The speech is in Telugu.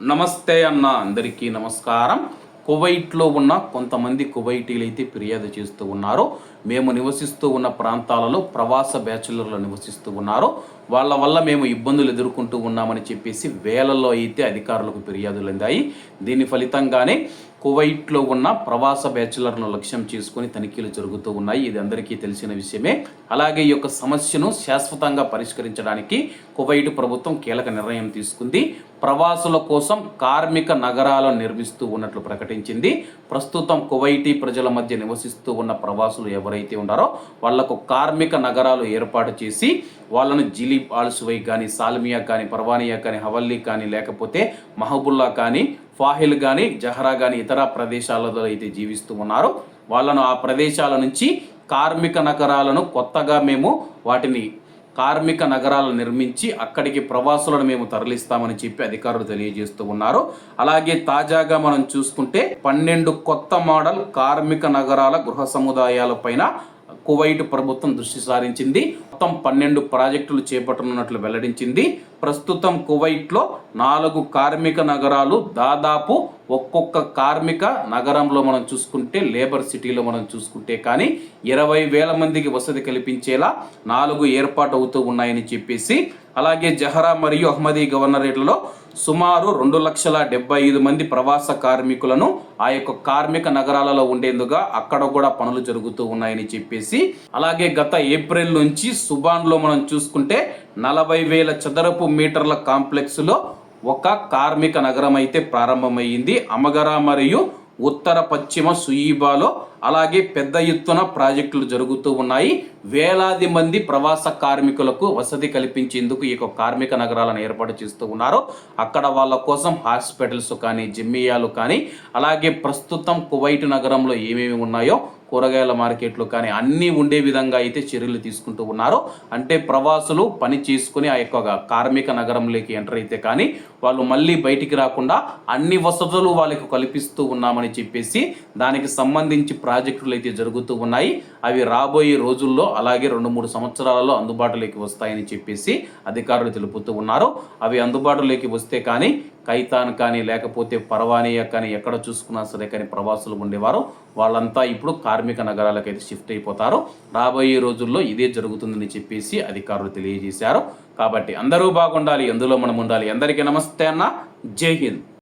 నమస్తే అన్న అందరికీ నమస్కారం. కువైట్లో ఉన్న కొంతమంది కువైటీలు అయితే ఫిర్యాదు చేస్తూ ఉన్నారు. మేము నివసిస్తూ ఉన్న ప్రాంతాలలో ప్రవాస బ్యాచులర్లు నివసిస్తూ ఉన్నారు. వాళ్ళ వల్ల మేము ఇబ్బందులు ఎదుర్కొంటూ ఉన్నామని చెప్పేసి వేలల్లో అయితే అధికారులకు ఫిర్యాదులు అందాయి. దీని ఫలితంగానే కువైట్లో ఉన్న ప్రవాస బ్యాచులర్ను లక్ష్యం చేసుకుని తనిఖీలు జరుగుతూ ఉన్నాయి. ఇది అందరికీ తెలిసిన విషయమే. అలాగే ఈ యొక్క సమస్యను శాశ్వతంగా పరిష్కరించడానికి కువైట్ ప్రభుత్వం కీలక నిర్ణయం తీసుకుంది. ప్రవాసుల కోసం కార్మిక నగరాలను నిర్మిస్తూ ఉన్నట్లు ప్రకటించింది. ప్రస్తుతం కువైటీ ప్రజల మధ్య నివసిస్తూ ఉన్న ప్రవాసులు ఎవరైతే ఉన్నారో వాళ్ళకు కార్మిక నగరాలు ఏర్పాటు చేసి వాళ్ళను జిలీబ్ ఆల్సువై కానీ సాల్మియా కానీ పర్వానియా కానీ హవల్లీ కానీ లేకపోతే మహబుల్లా కానీ ఫాహిల్ కానీ జహరా కానీ ఇతర ప్రదేశాలలో అయితే జీవిస్తూ ఉన్నారో. వాళ్ళను ఆ ప్రదేశాల నుంచి కార్మిక నగరాలను కొత్తగా మేము వాటిని కార్మిక నగరాలు నిర్మించి అక్కడికి ప్రవాసులను మేము తరలిస్తామని చెప్పి అధికారులు తెలియజేస్తూ ఉన్నారు. అలాగే తాజాగా మనం చూసుకుంటే పన్నెండు కొత్త మోడల్ కార్మిక నగరాల గృహ సముదాయాల పైన కువైట్ ప్రభుత్వం దృష్టి సారించింది. మొత్తం పన్నెండు ప్రాజెక్టులు చేపట్టనున్నట్లు వెల్లడించింది. ప్రస్తుతం కువైట్లో నాలుగు కార్మిక నగరాలు దాదాపు ఒక్కొక్క కార్మిక నగరంలో మనం చూసుకుంటే లేబర్ సిటీలో మనం చూసుకుంటే కానీ ఇరవై వేల మందికి వసతి కల్పించేలా నాలుగు ఏర్పాటు అవుతూ ఉన్నాయని చెప్పేసి అలాగే జహరా మరియు అహ్మదీ గవర్నరేట్లలో సుమారు రెండు లక్షల డెబ్బై ఐదు మంది ప్రవాస కార్మికులను ఆ యొక్క కార్మిక నగరాలలో ఉండేందుగా అక్కడ కూడా పనులు జరుగుతూ ఉన్నాయని చెప్పేసి అలాగే గత ఏప్రిల్ నుంచి సుబాన్లో మనం చూసుకుంటే నలభై వేల చదరపు మీటర్ల కాంప్లెక్స్లో ఒక కార్మిక నగరం అయితే ప్రారంభమైంది అమగర మరియు ఉత్తర పశ్చిమ సుయీబాలో అలాగే పెద్ద ఎత్తున ప్రాజెక్టులు జరుగుతూ ఉన్నాయి. వేలాది మంది ప్రవాస కార్మికులకు వసతి కల్పించేందుకు ఈ యొక్క కార్మిక నగరాలను ఏర్పాటు చేస్తూ ఉన్నారు. అక్కడ వాళ్ళ కోసం హాస్పిటల్స్ కానీ జిమ్మియాలు కానీ అలాగే ప్రస్తుతం కువైట్ నగరంలో ఏమేమి ఉన్నాయో కూరగాయల మార్కెట్లు కానీ అన్నీ ఉండే విధంగా అయితే చర్యలు తీసుకుంటూ ఉన్నారు. అంటే ప్రవాసులు పని చేసుకుని ఆ యొక్క కార్మిక నగరంలోకి ఎంటర్ అయితే కానీ వాళ్ళు మళ్ళీ బయటికి రాకుండా అన్ని వసతులు వాళ్ళకి కల్పిస్తూ ఉన్నామని చెప్పేసి దానికి సంబంధించి ప్రాజెక్టులు అయితే జరుగుతూ ఉన్నాయి. అవి రాబోయే రోజుల్లో అలాగే రెండు మూడు సంవత్సరాలలో అందుబాటులోకి వస్తాయని చెప్పేసి అధికారులు తెలుపుతూ ఉన్నారు. అవి అందుబాటులోకి వస్తే కానీ కైతాన్ కానీ లేకపోతే పర్వానియా కానీ ఎక్కడ చూసుకున్నా సరే కానీ ప్రవాసులు ఉండేవారు. వాళ్ళంతా ఇప్పుడు కార్మిక నగరాలకు అయితే షిఫ్ట్ అయిపోతారు. రాబోయే రోజుల్లో ఇదే జరుగుతుందని చెప్పేసి అధికారులు తెలియజేశారు. కాబట్టి అందరూ బాగుండాలి ఎందులో మనం ఉండాలి. అందరికీ నమస్తే అన్న. జై హింద్.